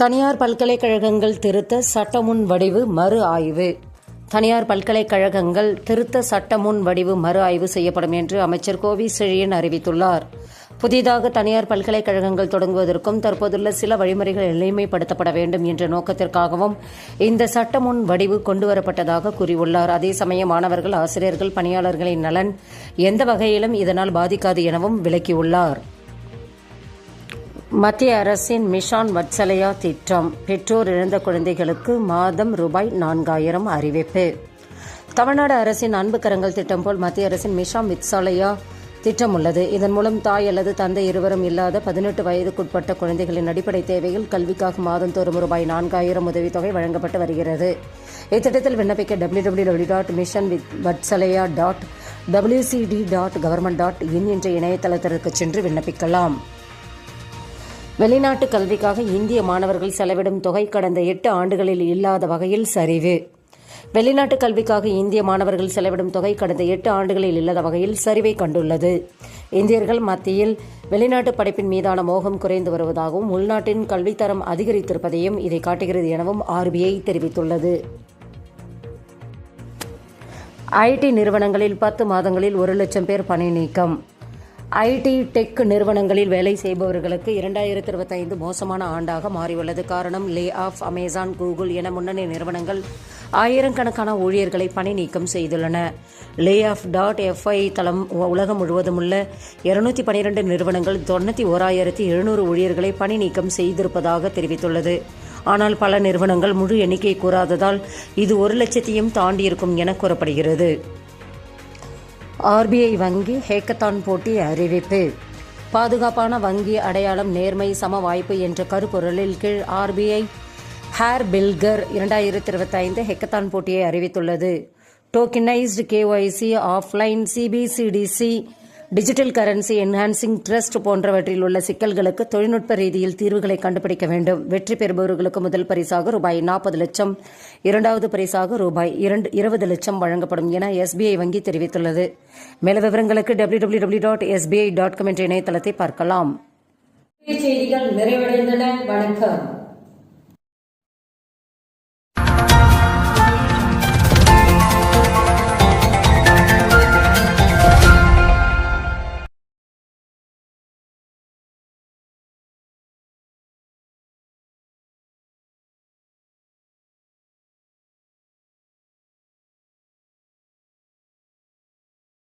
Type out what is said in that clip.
தனியார் பல்கலைக்கழகங்கள் திருத்த சட்டமுன் வடிவு மறு ஆய்வு. தனியார் பல்கலைக்கழகங்கள் திருத்த சட்டமுன் வடிவு மறு ஆய்வு செய்யப்படும் என்று அமைச்சர் கோவி செழியன் அறிவித்துள்ளார். புதிதாக தனியார் பல்கலைக்கழகங்கள் தொடங்குவதற்கும் தற்போதுள்ள சில வழிமுறைகள் எளிமைப்படுத்தப்பட வேண்டும் என்ற நோக்கத்திற்காகவும் இந்த சட்டமுன் வடிவு கொண்டுவரப்பட்டதாக கூறியுள்ளார். அதே சமயம் மாணவர்கள் ஆசிரியர்கள் பணியாளர்களின் நலன் எந்த வகையிலும் இதனால் பாதிக்காது எனவும் விளக்கியுள்ளார். மத்திய அரசின் மிஷான் வட்சலையா திட்டம். பெற்றோர் இழந்த குழந்தைகளுக்கு மாதம் ரூபாய் நான்காயிரம் அறிவிப்பு. தமிழ்நாடு அரசின் அன்பு கரங்கள் திட்டம் போல் மத்திய அரசின் மிஷான் வித்சாலயா திட்டம் உள்ளது. இதன் மூலம் தாய் அல்லது தந்தை இருவரும் இல்லாத பதினெட்டு வயதுக்குட்பட்ட குழந்தைகளின் அடிப்படை தேவையில் கல்விக்காக மாதந்தோறும் ரூபாய் நான்காயிரம் உதவித்தொகை வழங்கப்பட்டு வருகிறது. இத்திட்டத்தில் விண்ணப்பிக்க W W W dot mission with Vatsalya dot WCD dot government dot in என்ற இணையதளத்திற்கு சென்று விண்ணப்பிக்கலாம். வெளிநாட்டு கல்விக்காக இந்திய மாணவர்கள் செலவிடும் தொகை கடந்த எட்டு ஆண்டுகளில் இல்லாத வகையில் சரிவு. வெளிநாட்டு கல்விக்காக இந்திய மாணவர்கள் செலவிடும் தொகை கடந்த எட்டு ஆண்டுகளில் இல்லாத வகையில் சரிவை கண்டுள்ளது. இந்தியர்கள் மத்தியில் வெளிநாட்டு படிப்பின் மீதான மோகம் குறைந்து வருவதாகவும் உள்நாட்டின் கல்வித்தரம் அதிகரித்திருப்பதையும் இதை காட்டுகிறது எனவும் ஆர்பிஐ தெரிவித்துள்ளது. ஐடி நிறுவனங்களில் பத்து மாதங்களில் ஒரு லட்சம் பேர் பணி நீக்கம். ஐடி டெக் நிறுவனங்களில் வேலை செய்பவர்களுக்கு இரண்டாயிரத்தி இருபத்தைந்து மோசமான ஆண்டாக மாறியுள்ளது. காரணம் லே ஆஃப் அமேசான் கூகுள் என முன்னணி நிறுவனங்கள் ஆயிரக்கணக்கான ஊழியர்களை பணி நீக்கம் செய்துள்ளன. லே ஆஃப் டாட் எஃப்ஐ தளம் உலகம் முழுவதும் உள்ள இருநூத்தி பனிரெண்டு நிறுவனங்கள் தொண்ணூற்றி ஓராயிரத்தி எழுநூறு ஊழியர்களை பணி நீக்கம் செய்திருப்பதாக தெரிவித்துள்ளது. ஆனால் பல நிறுவனங்கள் முழு எண்ணிக்கை கூறாததால் இது ஒரு லட்சத்தையும் தாண்டியிருக்கும் என கூறப்படுகிறது. ஆர்பிஐ வங்கி ஹேக்கத்தான் போட்டி அறிவிப்பு. பாதுகாப்பான வங்கி அடையாளம் நேர்மை சம வாய்ப்பு என்ற கருப்பொருளில் கீழ் ஆர்பிஐ ஹேர் பில்கர் இரண்டாயிரத்தி இருபத்தைந்து ஹெக்கத்தான் போட்டியை அறிவித்துள்ளது. Tokenised KYC offline CBDC digital currency enhancing trust போன்றவற்றில் உள்ள சிக்கல்களுக்கு தொழில்நுட்ப ரீதியில் தீர்வுகளை கண்டுபிடிக்க வேண்டும். வெற்றி பெறுபவர்களுக்கு முதல் பரிசாக ரூபாய் நாற்பது லட்சம் இரண்டாவது பரிசாக ரூபாய் இரண்டு இருபது லட்சம் வழங்கப்படும் என எஸ்பிஐ வங்கி தெரிவித்துள்ளது. மேல விவரங்களுக்கு W W W dot SBI dot com என்ற இணையதளத்தை பார்க்கலாம். செய்திகள் நிறைவடைந்தன. வணக்கம்.